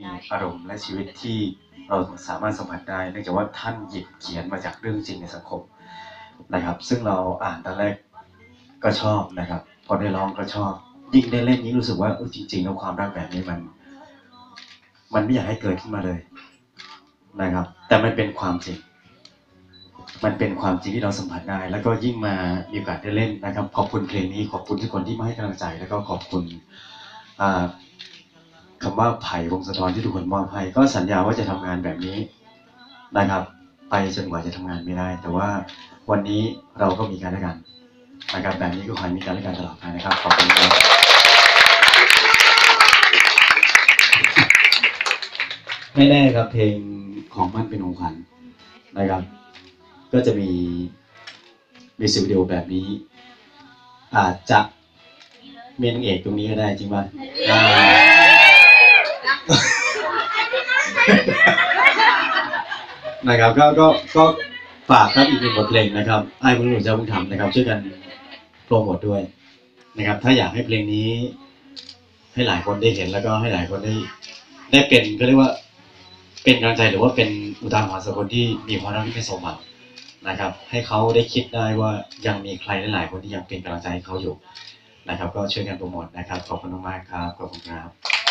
มีอารมณ์และชีวิตที่เราสามารถสัมผัสได้เนื่องจากว่าท่านหยิบเขียนมาจากเรื่องจริงในสังคมนะครับ ซึ่งเราอ่านตอนแรกก็ชอบนะครับ พอได้ร้องก็ชอบ ยิ่งได้เล่นยิ่งรู้สึกว่าเออจริงๆแล้วความรักแบบนี้มัน มันไม่อยากให้เกิดขึ้นมาเลยนะครับ แต่มันเป็นความจริง มันเป็นความจริงที่เราสัมผัสได้ แล้วก็ยิ่งมามีโอกาสได้เล่นนะครับ ขอบคุณเพลงนี้ขอบคุณทุกคนที่มาให้กำลังใจ แล้วก็ขอบคุณอ่า คำว่าไผ่วงศธรที่ทุกคนมอบให้ก็สัญญาว่าจะทำงานแบบนี้นะครับ ไปจนกว่าจะทำงานไม่ได้ แต่ว่าวันนี้เราก็มีการและกันนะครับแบบนี้ก็ขอให้มีการและกันตลอดไปนะครับขอบคุณครับไม่แน่ครับเพลงของมันเป็นของขวัญนะครับ ก็จะมีมิวสิกวิดีโอแบบนี้ อาจจะเมนางเอกตรงนี้ก็ได้จริงป่ะอ่า นะครับก็ก็ก็ฝากครับอีกหนึ่งบทเพลงนะครับไอ้คุณหนุ่มเจ้าบุญธรรมนะครับช่วยกันโปรโมทด้วยนะครับ ถ้าอยากให้เพลงนี้ ให้หลายคนได้เห็นแล้วก็ให้หลายคนได้ ได้เป็นก็เรียกว่าเป็นกำลังใจหรือว่าเป็นอุทาหรณ์สำหรับคนที่มีความรักที่ไม่สมหวังนะครับ ให้เขาได้คิดได้ว่ายังมีใครหลาย ๆ คนที่ยังเป็นกำลังใจให้เขาอยู่นะครับ ก็ช่วยกันโปรโมทนะครับขอบคุณมากๆครับขอบคุณครับ